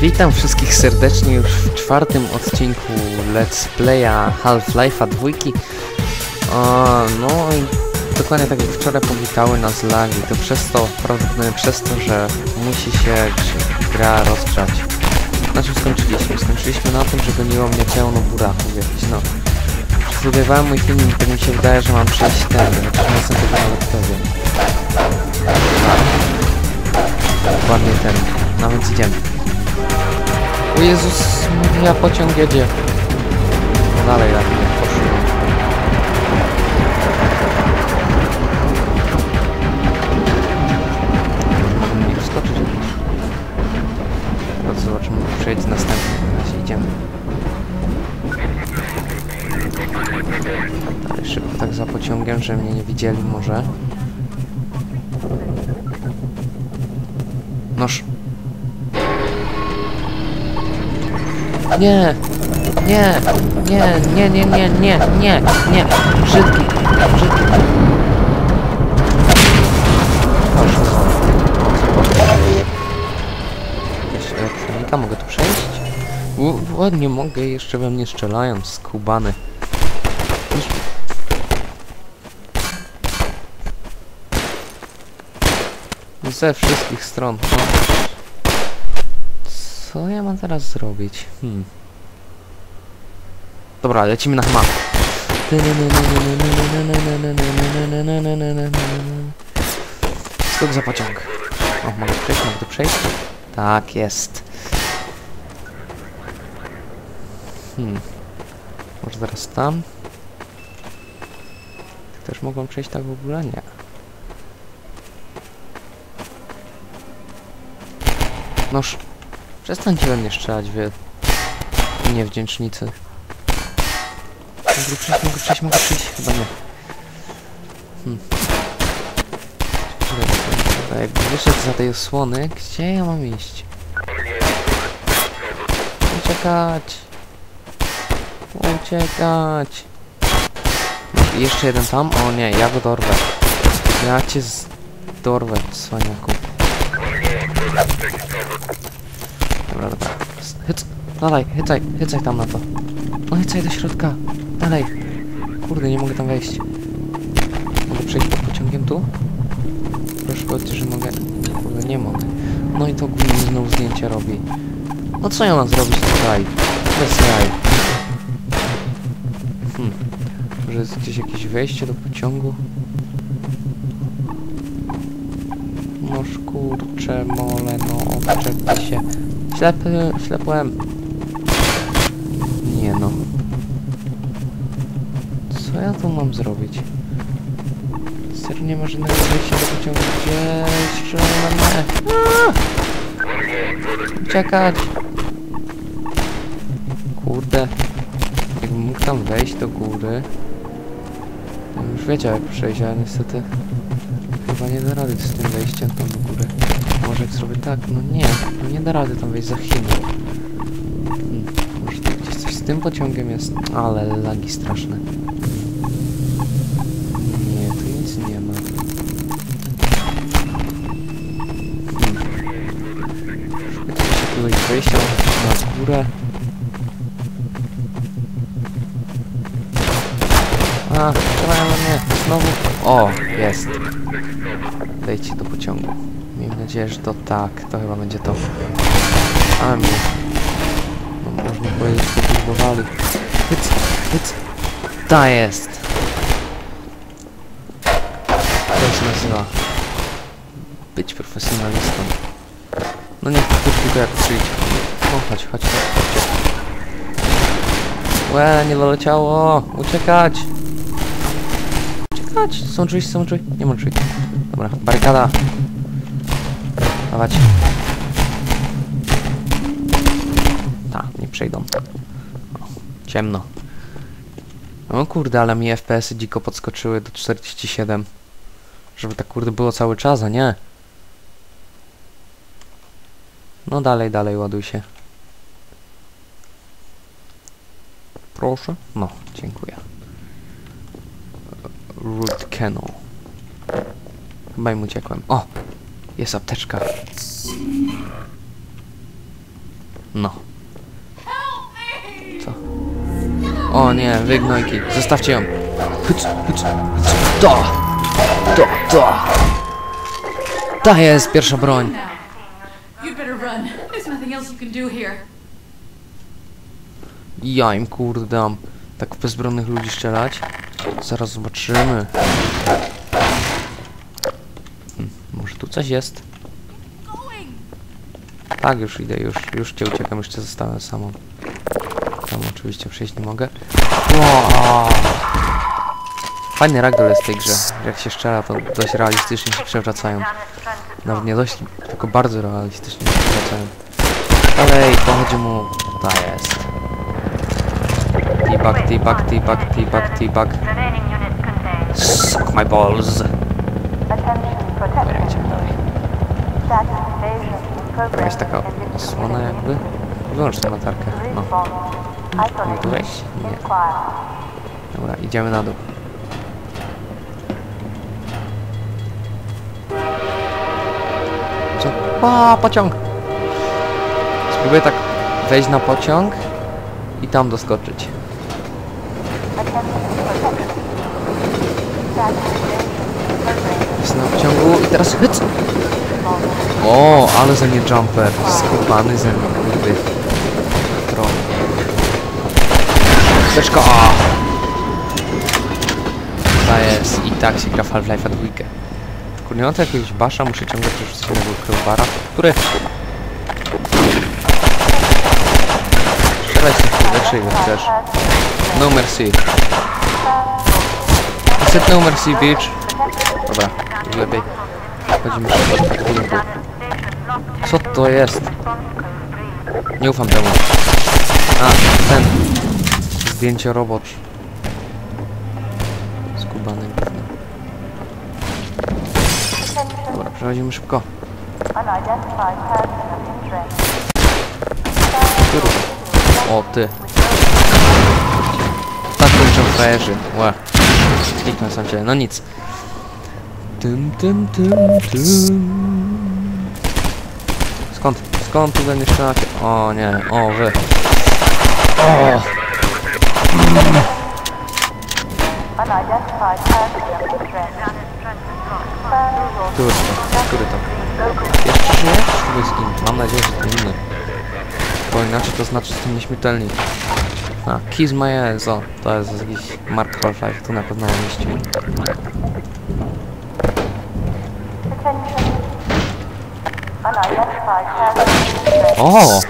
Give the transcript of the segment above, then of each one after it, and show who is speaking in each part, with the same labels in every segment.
Speaker 1: Witam wszystkich serdecznie już w czwartym odcinku Let's Playa Half-Life'a dwójki. No i dokładnie tak jak wczoraj powitały nas lagi, to przez to, przez to, że musi się gra rozgrzać. Na czym skończyliśmy? Skończyliśmy na tym, że goniło mnie pełno buraków jakiś, no. Studiowałem mój film i tak mi się wydaje, że mam przejść ten, chociaż nie jestem tego nawet pewien. Dokładnie ten. No więc idziemy. O Jezus, ja pociąg jedzie. No dalej, dalej, nie poszło. Mi wskoczyć. Teraz zobaczymy, jak przejdzie następny. Na razie idziemy. Dalej szybko tak za pociągiem, że mnie nie widzieli może. Nie! Nie! Nie! Nie, nie, nie, nie, nie, nie! Brzydki! Brzydki! Chodź, Jakaś elektronika, mogę tu przejść? U, ładnie mogę, jeszcze we mnie strzelają, skubany. Ze wszystkich stron. No. Co ja mam teraz zrobić? Hmm. Dobra, lecimy na chma. Skok za pociąg. O, mogę przejść, mogę przejść? Tak, jest. Hmm. Może zaraz tam? Też mogą przejść tak w ogóle? Nie. Noż, przestańcie we mnie strzelać, wy niewdzięcznicy. Mogę przejść, mogę przejść, mogę przejść? Chyba nie. Hmm. Dobra, jakby wyszedł za tej osłony, gdzie ja mam iść? Uciekać! Uciekać! Jeszcze jeden tam? O nie, ja go dorwę. Ja cię dorwę, cwaniaku. Dobra, dobra. Hyc, dalej, hycaj, hycaj tam na to. No hycaj do środka. Dalej. Kurde, nie mogę tam wejść. Mogę przejść pod pociągiem tu? Proszę powiedzcie, że mogę. Kurde, nie mogę. No i to głównie znowu zdjęcie robi. No co ja mam zrobić tutaj? Bez jaj. Hmm. Może jest gdzieś jakieś wejście do pociągu? Noż kurcze mole, no odczepcie się. Ślepy, ślepłem. Nie no. Co ja tu mam zrobić? Serio nie ma żadnego wejścia do pociągu. Gdzie mnie? Aaa! Uciekać! Kurde. Jakbym mógł tam wejść do góry. bym Już wiedział jak przejść, ale niestety chyba nie da rady z tym wejściem tam do góry. Może jak zrobię tak? No nie, no nie da rady tam wejść za. Hmm, może gdzieś coś z tym pociągiem jest? Ale lagi straszne. Nie, tu nic nie ma. Hmm. Jakiegoś wejścia, na górę. A, na mnie. Znowu. O, jest. Wejdźcie do pociągu. Miejmy nadzieję, że to tak. To chyba będzie to. A mnie. No można powiedzieć, że próbowali. Hyc, hyc. Ta jest. To się nazywa. Być profesjonalistą. No nie, tylko jak przyjdzie. No chodź, chodź, chodź, chodźcie. Łe, nie doleciało! Uciekać! Uciekać! Są drzwi, są drzwi. Nie ma drzwi. Dobra, barykada. Dawać. Ta, nie przejdą. O, ciemno. O kurde, ale mi FPS-y dziko podskoczyły do 47. Żeby tak kurde było cały czas, a nie? No dalej, dalej, ładuj się. Proszę. No, dziękuję. Root Kennel. Chyba im uciekłem. O! Jest apteczka. No. Co? O nie, wygnojki. Zostawcie ją. To! To, to! Ta jest pierwsza broń. Ja im kurde dam. Tak w bezbronnych ludzi strzelać. Zaraz zobaczymy. Tu coś jest? Tak, już idę, już, już cię uciekam, jeszcze zostałem samą. Tam oczywiście przejść nie mogę. Fajny ragdoll jest w tej grze. Jak się strzela, to dość realistycznie się przewracają. Nawet nie dość, tylko bardzo realistycznie się przewracają. Dalej, pochodzi mu... Ta jest. T-bug, T-bug, T-bug, T-bug, T-bug. Suck my balls. Jakaś taka osłona jakby. Wyłącz tę latarkę. No. Mogę tu wejść? Nie. Dobra, idziemy na dół. Co? A, pociąg! Spróbuję tak wejść na pociąg i tam doskoczyć. Jest na pociągu i teraz hyc! O, ale za nie jumper. Skubany ze mnie, kurde. Troll. Teczka! Ta jest. I tak się gra w Half-Life'a 2. Kurniące jakiegoś basza muszę ciągle przerzucić na crowbara. Który? Strzelaj się powietrze ile chcesz. No mercy. Said no mercy, bitch. Dobra, już lepiej. Chodzimy szybko do budynku. Co to jest? Nie ufam temu. A, ten. Zdjęcie robocz. Skubany gówno. Dobra, przechodzimy szybko. O, ty. Tak kończą frajerzy. Łe. Kliknę sam cię. No nic. Tym, tym, tym, tym. Skąd? Skąd tu będziesz strzelacie? O nie, o wy. O! Który to? Który to? Jeszcze? Czy to jest inny? Mam nadzieję, że to inny. Bo inaczej to znaczy, że jestem nieśmiertelny. A, Kiss My Ass, o, to jest jakiś Mark Half-Life, tu na pewno mieści. O!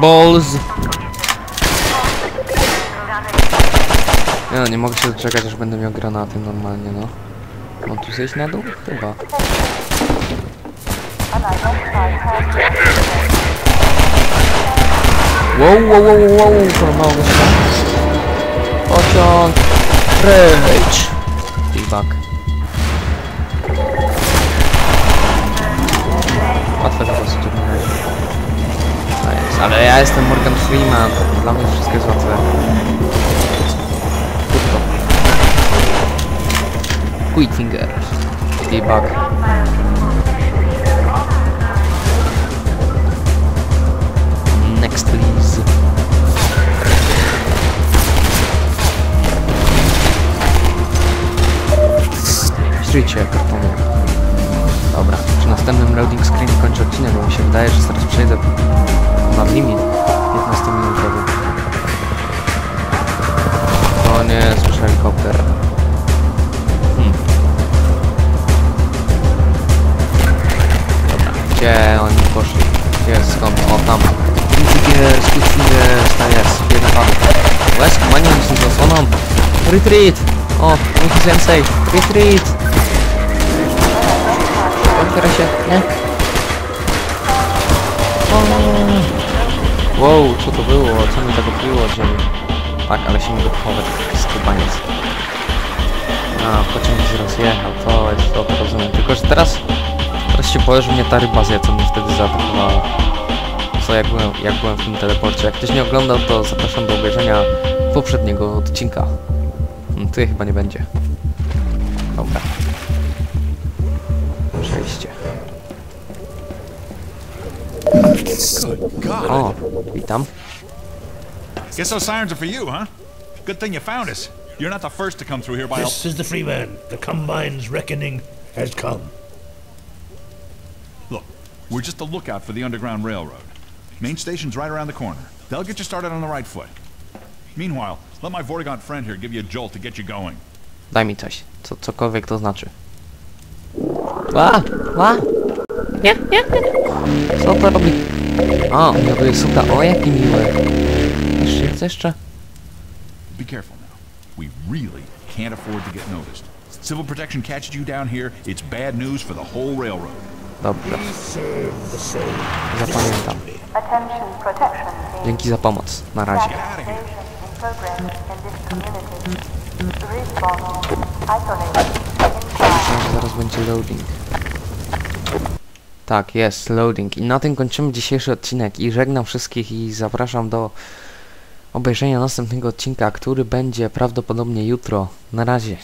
Speaker 1: Balls! Nie no, nie mogę się doczekać, aż będę miał granaty normalnie, no. Mam tu zejść na dół? Chyba. Wow, wow, wow, wow, wow. Pociąg! Treci! Feedback. Łatwe po prostu. Nice. Ale ja jestem Morgan Freeman, dla mnie wszystko jest łatwe. Quitfinger. Feedback. Śródźcie kartonu. Dobra, przy następnym loading screen kończę odcinek, bo mi się wydaje, że zaraz przejdę na limit 15 minutowy. O nie, słyszę helikopter. Hmm. Dobra, gdzie oni poszli? Gdzie, skąd? O, tam. Jest, jest, ta jest, biega padł. Łez, kumanie, oni są z osłoną. Retreat! O, jest więcej. Retreat! Otwiera się, nie? Wow, co to było? Co mi tak od ziemi? Tak, ale się nie dochować, skubaniec. A, pociąg się rozjechał, to jest to, rozumiem. Tylko, że teraz, teraz się boję, że mnie ta ryba zje, co mnie wtedy zaatakowała. Co, jak byłem, jak byłem w tym teleporcie. Jak ktoś nie oglądał, to zapraszam do obejrzenia poprzedniego odcinka. Hmm, Tutaj chyba nie będzie.
Speaker 2: Good God.
Speaker 1: Oh, o, witam.
Speaker 2: Guess those sirens are for you, huh? Good thing you found us. You're not the first to come through here by a...
Speaker 3: This is the free man. The Combine's reckoning has come.
Speaker 2: Look, we're just a lookout for the Underground Railroad. Main station's right around the corner. They'll get you started on the right foot. Meanwhile, let my Vortigaunt friend here give you a jolt to get you going.
Speaker 1: Daj mi coś. Co, cokolwiek to znaczy. Ła! Ła! Nie, nie, nie. Co to robi? O, mioduje suka. O, jaki miły. Jeszcze, jest jeszcze?
Speaker 2: Be careful now. We really can't afford to get noticed. Civil protection catches you down here, it's bad news for the whole railroad.
Speaker 1: Dobra, zapamiętam.
Speaker 4: Attention protection team.
Speaker 1: Dzięki za pomoc. Na razie. Myślałem, że zaraz będzie loading. Tak, jest loading. I na tym kończymy dzisiejszy odcinek i żegnam wszystkich i zapraszam do obejrzenia następnego odcinka, który będzie prawdopodobnie jutro. Na razie.